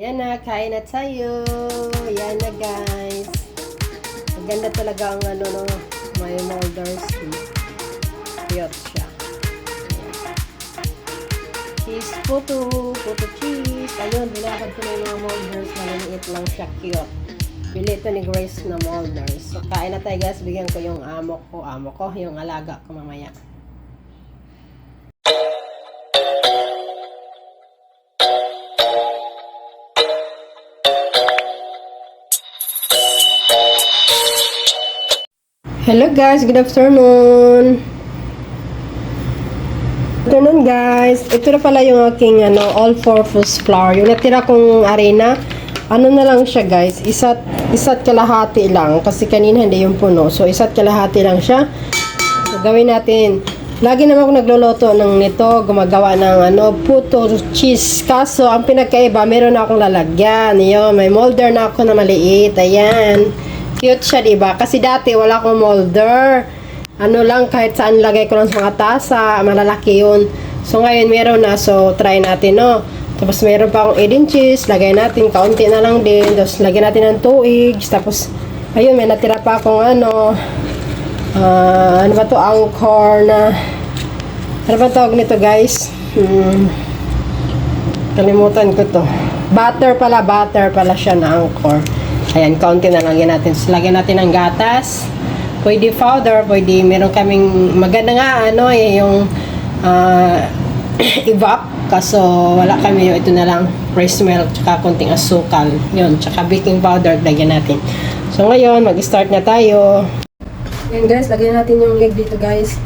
Yan na, kain na tayo. Yan na guys. Maganda talaga ang ano no, may molders. Cute siya. Cheese puto, puto cheese. Ayun, binakad ko na yung mga molders. Maliliit lang siya, cute. Bili ito ni Grace na molders. So, kain na tayo guys. Bigyan ko yung amo ko. Amo ko, yung alaga ko mamaya. Hello guys, good afternoon. Good guys. Ito na pala yung aking ano, all-purpose flour. Yung natira kong arena, ano na lang siya guys, isa't, isa't kalahati lang. Kasi kanina hindi yung puno. So isa't kalahati lang siya. So, gawin natin. Lagi naman ako nagluluto ng nito, gumagawa ng ano, puto cheese. Kaso, ang pinagkaiba, meron na akong lalagyan. Yun, may molder na ako na maliit. Ayan. Cute siya, diba? Kasi dati wala akong molder. Ano lang, kahit saan lagay ko lang sa mga tasa, malalaki yun. So, ngayon meron na. So, try natin, no? Tapos, meron pa akong 8 inches. Lagay natin, kaunti na lang din. Tapos, lagyan natin ng 2 eggs. Tapos, ayun, may natira pa akong ano, ah, ano ba to? Anchor na, ano ba tawag nito, guys? Hmm, kalimutan ko to. Butter pala, butter pala siya na anchor. Ayan, kaunti na lang yan natin. So, lagyan natin ng gatas. Pwede powder, pwede, meron kaming, maganda nga, ano eh, yung, ah, evap. Kaso, wala kami yung ito na lang, fresh milk, tsaka konting asukal. Yun, tsaka baking powder, lagyan natin. So, ngayon, mag-start na tayo. Yan guys, lagyan natin yung leg dito guys.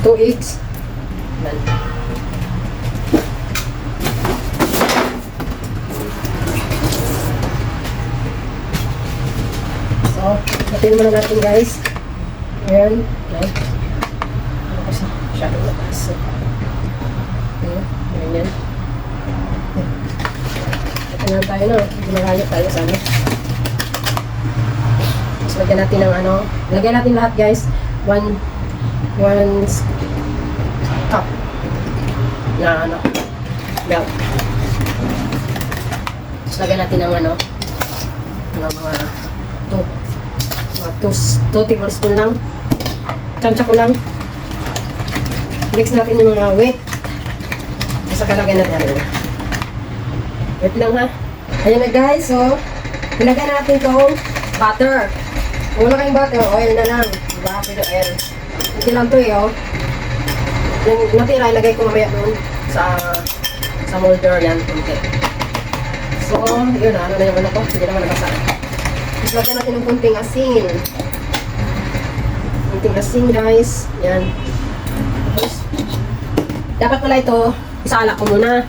Two eggs. Open muna natin guys. Ayan. Ayan. Ano kasi masyadong mataas. Ayan. Ganyan. Ito na tayo no. Gumagamit tayo sa ano. Tapos lagyan natin ng ano. Lagyan natin lahat guys. One, one cup na ano. Milk. Tapos lagyan natin ng ano. Ng mga to. 2, 2 tablespoon lang. Tsansya ko lang. Mix natin yung mga wet. Sa kalagay na tayo. Wait lang ha. Ayan na guys, so, ilagay natin itong butter. Kung wala kayong butter, oil na lang. Diba? Pwede oil. Hindi lang ito eh, oh. Yung natira, ilagay ko mamaya doon sa sa molder yan, konti. So, yun, ano na naman ako. Hindi naman nakasarap. Lagyan natin ng kunting asin. Kunting asin, guys. Yan. Tapos, dapat pala ito, isala ko muna.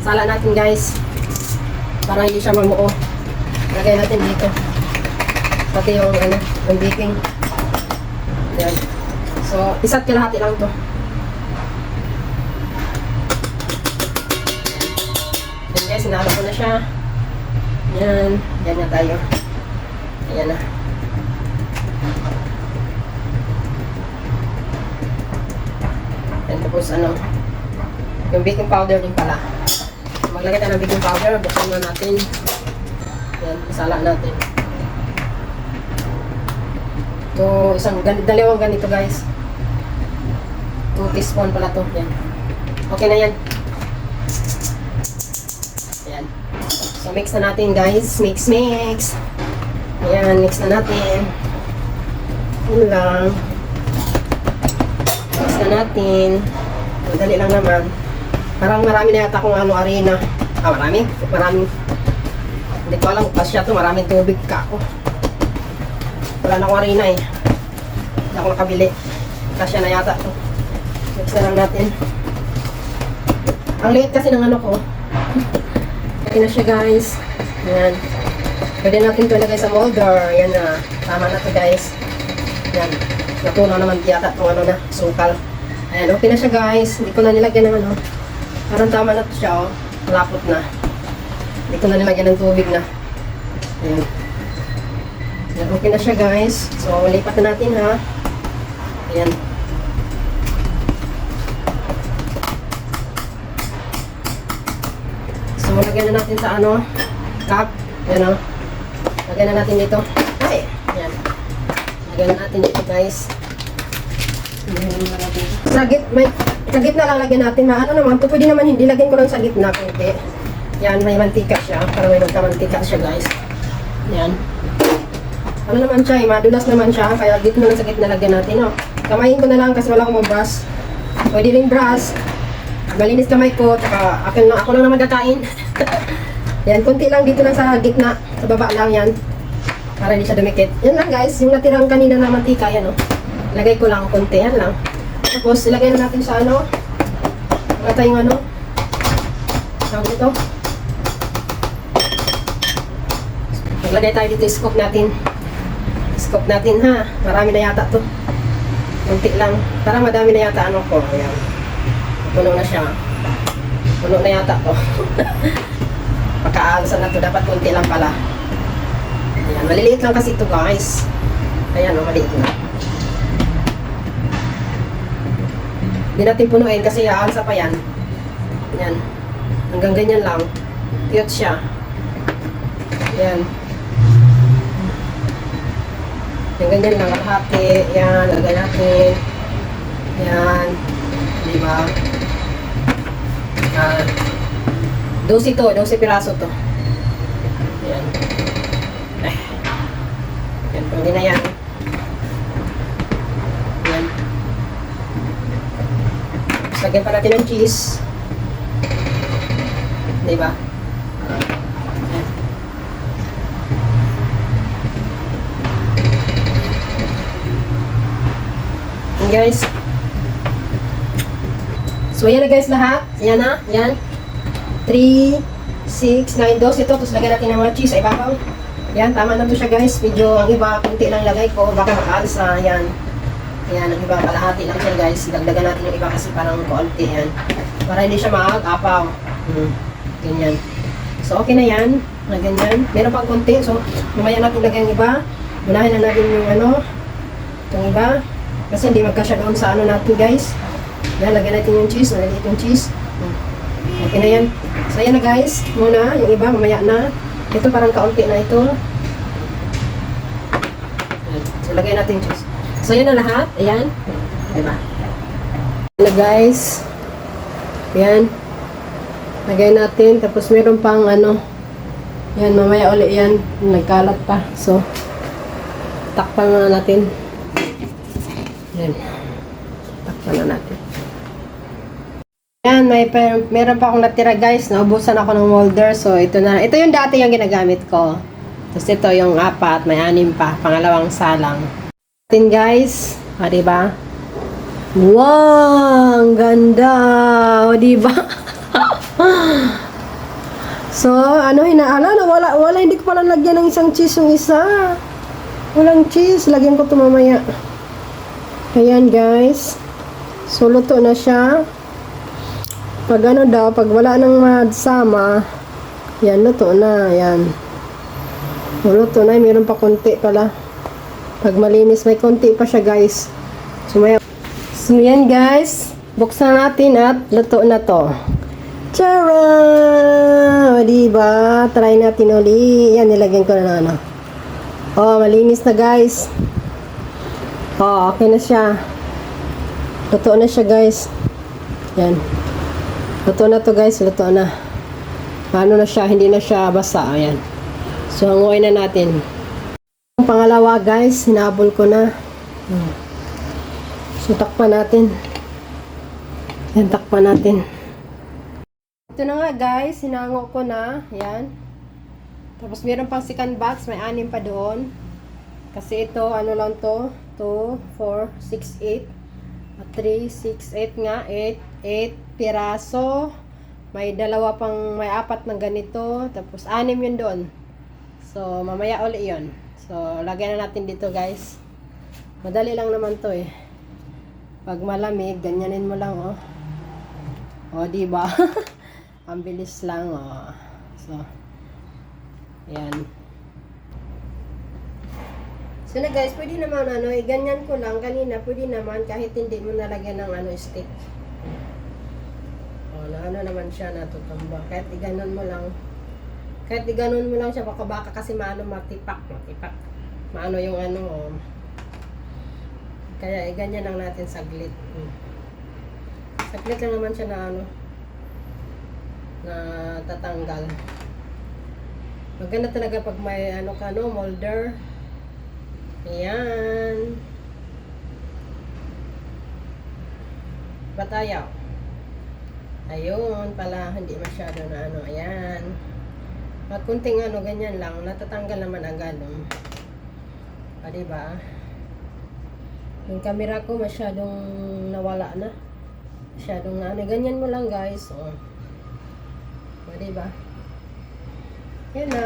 Sala natin, guys. Para hindi siya mamuo. Lagay natin dito. Pati yung ano, yung baking. Yan. So, isa't kalahati lang to. Yan guys, sinalo ko na siya. Yan. Yan na tayo. Ayan na. Yan tapos ano, yung baking powder din pala. Maglagay tayo ng baking powder, buksan na natin. Yan, isala natin. Ito, isang, dalawang ganito guys. 2 teaspoon pala to. Yan. Okay na yan. Ayan. So, mix na natin guys. Mix, mix. Ayan, mix na natin. Yun lang. Mix na natin. Madali lang naman. Parang marami na yata akong ano, arena. Ah, marami? Marami. Hindi ko alam, pasya to, maraming tubig ka ako. Wala na akong arena eh. Hindi ako nakabili. Kasya na yata to. Mix na lang natin. Ang liit kasi ng ano ko. Pwede na siya guys. Ayan. Pwede natin ito ilagay sa molder. Yan na. Tama na ito guys. Yan. Natunaw naman yata itong ano na, sukal. Ayan, okay na siya guys. Hindi ko na nilagyan ng ano. Parang tama na ito siya oh. Lapot na. Hindi ko na nilagyan ng tubig na. Ayan. Ayan, okay na siya guys. So, lipat na natin ha. Ayan. So, lagyan na natin sa ano, cup. Ayan o. Oh. Lagyan na natin dito. Ay, yan. Lagyan na natin dito guys. Sa git, may, sa gitna lang lagyan natin. Ma, ano naman, pwede naman hindi. Lagyan ko lang sa gitna kunti. Yan, may mantika siya. Para may magkamantika siya guys. Yan. Ano naman siya, eh, madulas naman siya. Kaya gitna lang sa gitna lagyan natin. Oh. Kamayin ko na lang kasi wala akong brush. Pwede rin brush. Malinis kamay ko. Tsaka akin lang, ako lang naman kakain. yan, kunti lang dito lang sa gitna. Sa baba lang yan. Para hindi siya dumikit. Yan lang guys, yung natirang kanina na mantika, yan oh. Lagay ko lang konti, yan lang. Tapos, ilagay na natin sa ano. Wala tayong ano. Tawag ito. Maglagay tayo dito, scoop natin. Scoop natin ha. Marami na yata to. Kunti lang. Para madami na yata ano ko. Ayan. Puno na siya. Puno na yata to. Pagkaalsa na to. Dapat kunti lang pala. Ayan. Maliliit lang kasi ito guys. Ayan o, maliit na. Hindi natin punuin kasi aalsa pa yan. Ayan. Hanggang ganyan lang. Cute siya. Ayan. Yung ganyan lang, kalahati. Yan, lagay natin. Yan. Di ba? Yan. 12 to, 12 piraso to. Yan. Eh. Yan, pwede na yan. Yan. Tapos lagyan pa natin ng cheese. Di ba? Yan. Yan guys. So, yan na guys lahat. Yan na. Yan. 3, 6, 9, 12 ito. Tapos lagyan natin ng mga cheese. Ay, babaw. Yan, tama na to siya guys. Medyo ang iba, kunti lang lagay ko. Baka makaalsa. Yan. Yan, ang iba, kalahati lang siya guys. Dagdagan natin yung iba kasi parang konti yan. Para hindi siya maag-apaw. Hmm. Ganyan. So, okay na yan. Na ganyan. Meron pang konti. So, mamaya natin lagyan yung iba. Unahin na natin yung ano. Itong iba. Kasi hindi magkasya doon sa ano natin guys. Yan, lagyan natin yung cheese. Naliliit yung cheese. Hmm. Okay na yan. So, yan na guys. Muna, yung iba, mamaya na. Ito parang kaunti na ito. So, lagyan natin yung cheese. So, yan na lahat. Ayan. Diba? Yan na guys. Yan. Lagay natin. Tapos, meron pang ano. Yan, mamaya uli yan. Nagkalat pa. So, takpan na natin. Yan. Takpan na natin. Yan, may per, meron pa akong natira guys. Naubusan ako ng molder. So, ito na. Ito yung dati yung ginagamit ko. Tapos ito yung apat. May anim pa. Pangalawang salang. Atin guys. O, diba? Wow! Ang ganda! O, diba? so, ano, hinaala na. Wala, wala. Hindi ko pala lagyan ng isang cheese yung isa. Walang cheese. Lagyan ko ito mamaya. Ayan guys. So, luto na siya. Pag ano daw, pag wala nang madsama, yan, luto na, yan. Luto na, mayroon pa konti pala. Pag malinis, may konti pa siya, guys. So, may... So, yan, guys. Buksan natin at luto na to. Tara! O, diba? Try natin uli. Yan, nilagyan ko na ng ano. Oh, malinis na, guys. Oh, okay na siya. Luto na siya, guys. Yan. Luto na to guys, luto na. Ano na siya, hindi na siya basa. Ayan. So, hanguin na natin. Ang pangalawa guys, hinabol ko na. So, takpan natin. Yan, takpan natin. Ito na nga guys, hinango ko na. Yan. Tapos meron pang second box, may anim pa doon. Kasi ito, ano lang to? 2, 4, 6, 8. 3, 6, 8 nga, 8, 8 piraso. May dalawa pang, may apat ng ganito. Tapos, anim yun doon. So, mamaya uli yun. So, lagyan na natin dito guys. Madali lang naman to eh. Pag malamig, ganyanin mo lang oh. O, di ba? Ang bilis lang oh. So, yan. So na guys, pwede naman ano, eh, ganyan ko lang kanina, pwede naman kahit hindi mo nalagyan ng ano stick. Oh, na ano naman siya natutumba. Kahit iganon mo lang. Kahit iganon mo lang siya, baka baka kasi maano matipak, matipak. Maano yung ano, oh. Kaya iganyan lang natin saglit. Hmm. Saglit lang naman siya na ano, na tatanggal. Maganda talaga pag may ano ka no, molder. Ayan. Batayaw. Ayun pala, hindi masyado na ano. Ayan. Pag kunting ano, ganyan lang, natatanggal naman agad. Um. Ah, diba? Yung camera ko masyadong nawala na. Masyadong na ano. Ganyan mo lang guys. Oh. O, diba? Yan na.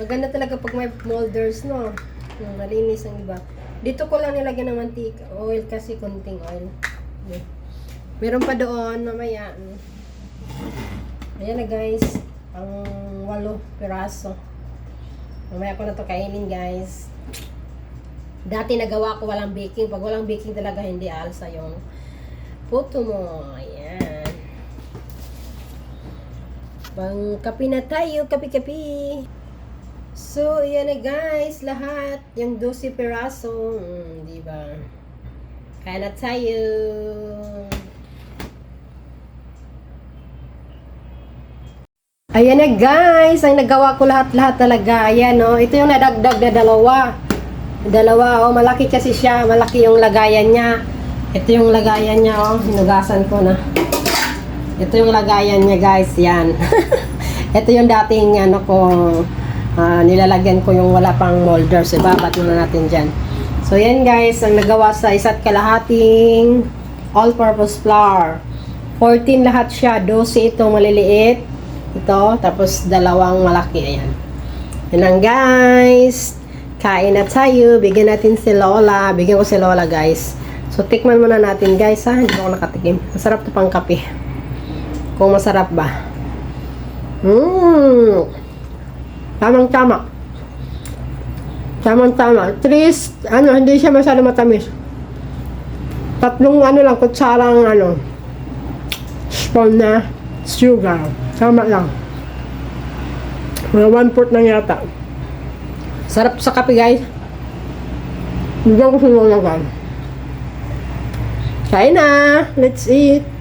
Maganda talaga pag may molders, no? Yung malinis ang iba. Dito ko lang nilagyan ng mantika. Oil kasi kunting oil. Meron pa doon, mamaya. Ayan na guys. Ang walo piraso. Mamaya ko na to kainin guys. Dati nagawa ko walang baking. Pag walang baking talaga hindi alsa yung puto mo. Ayan. Pang kape na tayo, kape-kape. So, ayan na guys, lahat. Yung 12 peraso. Mm, di ba? Kaya na tayo. Ayan na guys, ang nagawa ko lahat-lahat talaga. Ayan no, ito yung nadagdag na dalawa. Dalawa, oh, malaki kasi siya. Malaki yung lagayan niya. Ito yung lagayan niya, oh. Hinugasan ko na. Ito yung lagayan niya guys, yan. Ito yung dating ano ko, ah, nilalagyan ko yung wala pang molders. Ibabat muna natin dyan. So yan guys, ang nagawa sa isa't kalahating all-purpose flour. 14 lahat siya, 12 itong maliliit. Ito, tapos dalawang malaki. Ayan. Yan lang guys. Kain na tayo. Bigyan natin si Lola. Bigyan ko si Lola guys. So tikman muna natin guys ha. Hindi ako nakatikim. Masarap to pang kape. Kung masarap ba. Mmm. Tamang tama. Tamang tama. Tris, ano, hindi siya masyado matamis. Tatlong ano lang, kutsarang ano, spoon na sugar. Tama lang. Mga one fourth lang yata. Sarap sa kape guys. Hindi ko sinulungan. Kain na! Let's eat!